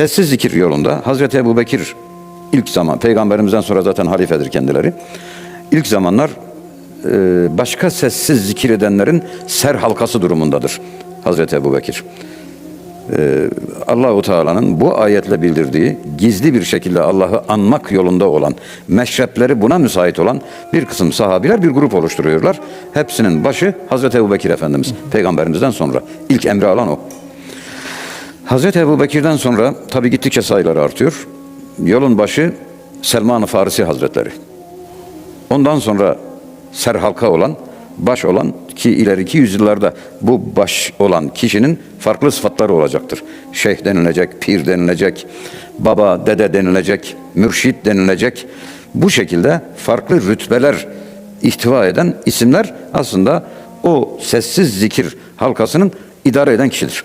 Sessiz zikir yolunda Hazreti Ebu Bekir ilk zaman, peygamberimizden sonra zaten halifedir kendileri. İlk zamanlar e, başka sessiz zikir edenlerin ser halkası durumundadır Hazreti Ebu Bekir. Allahu Teala'nın bu ayetle bildirdiği gizli bir şekilde Allah'ı anmak yolunda olan, meşrepleri buna müsait olan bir kısım sahabiler bir grup oluşturuyorlar. Hepsinin başı Hazreti Ebu Bekir Efendimiz, peygamberimizden sonra ilk emri alan o. Hazreti Ebu Bekir'den sonra tabi gittikçe sayıları artıyor. Yolun başı Selman-ı Farisi Hazretleri. Ondan sonra serhalka olan, baş olan ki ileriki yüzyıllarda bu baş olan kişinin farklı sıfatları olacaktır. Şeyh denilecek, pir denilecek, baba, dede denilecek, mürşit denilecek. Bu şekilde farklı rütbeler ihtiva eden isimler aslında o sessiz zikir halkasının idare eden kişidir.